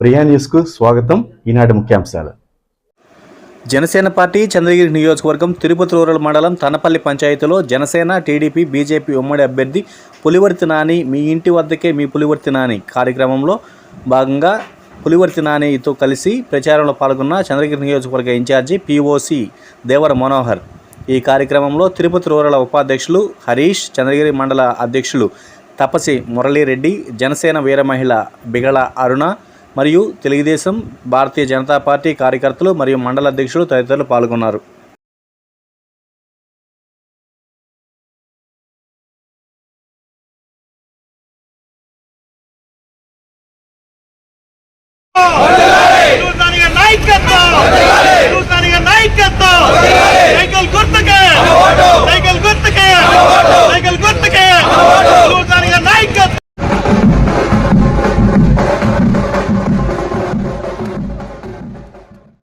ప్రియా న్యూస్కు స్వాగతం. ఈనాటి ముఖ్యాంశాలు. జనసేన పార్టీ చంద్రగిరి నియోజకవర్గం తిరుపతి రూరల్ మండలం తనపల్లి పంచాయతీలో జనసేన టీడీపీ బీజేపీ ఉమ్మడి అభ్యర్థి పులివర్తి నాని మీ ఇంటి వద్దకే మీ పులివర్తి నాని కార్యక్రమంలో భాగంగా పులివర్తి నానితో కలిసి ప్రచారంలో పాల్గొన్న చంద్రగిరి నియోజకవర్గ ఇన్ఛార్జి పిఓసి దేవర మనోహర్. ఈ కార్యక్రమంలో తిరుపతి రూరల్ ఉపాధ్యక్షులు హరీష్ చంద్రగిరి మండల అధ్యక్షులు తపసి మురళీరెడ్డి జనసేన వీర మహిళ బిగళ అరుణ మరియు తెలుగుదేశం భారతీయ జనతా పార్టీ కార్యకర్తలు మరియు మండల అధ్యక్షులు తదితరులు పాల్గొన్నారు.